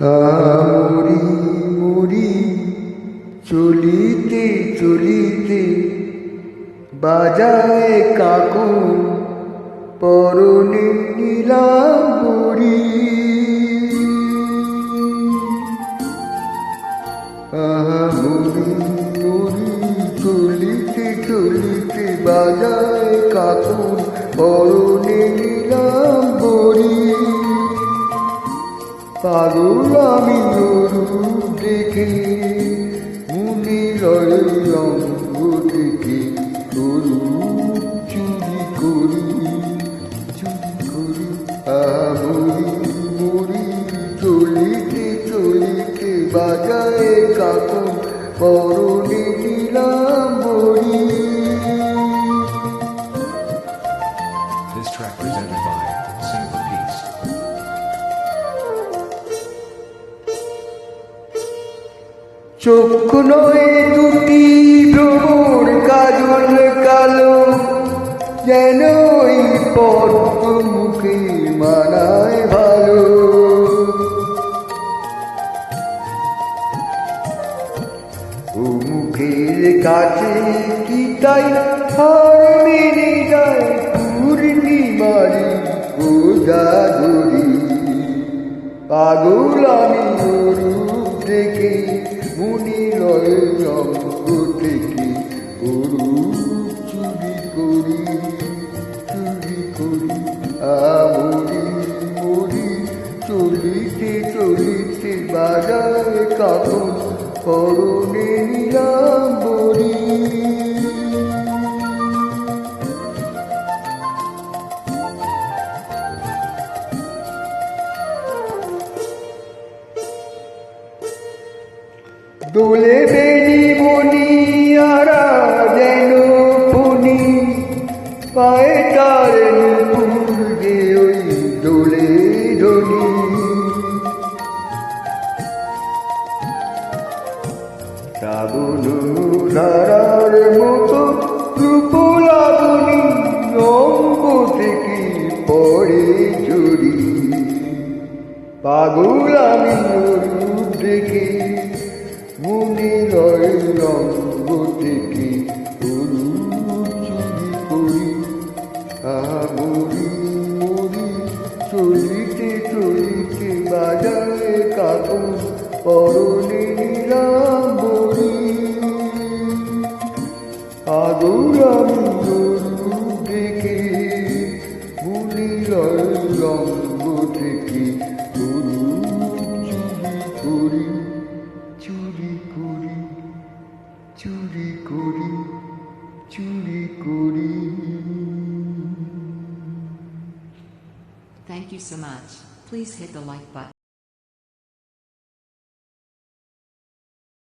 আমরি মুড়ি, চলিতে চলিতে বাজায় কাকু, পরনে নীলাম মুড়ি। মুড়ি, চলিতে চলিতে বাজায় কাকু, পরনে নীলাম বুড়ি পাগল আমি দেখে, মুনি রয়ং থেকে করু চুরি করি চুরি করি আমরি মুড়ি চলিতে চলিতে বাজায় কাকন পরনে নিলাম। চক্ষু নয় দুটি ভ্রমর কাজল কালো, যেন মুখে মানায় ভালো। মুখের কাছে কি তাই হার মেরে যায় পূর্ণিমারি ও জাগরি? পাগল করি চুরি করি আমরি মরি চলিতে চলিতে বাজায় পায়ে তার নুপুর যে ওই দোলে ধনি শ্রাবণ ধারার মতো অঙ্গ থেকে পড়ে জড়ি? দেখে, মনে রয় চলিতে চলিতে বাজারে কাপড়, পরনে বড়ি। আদর আমি দেখে রয় রঙ্গ থেকে চুরি করি চুরি করি চুরি করি চুরি করি। Thank you so much. Please hit the like button.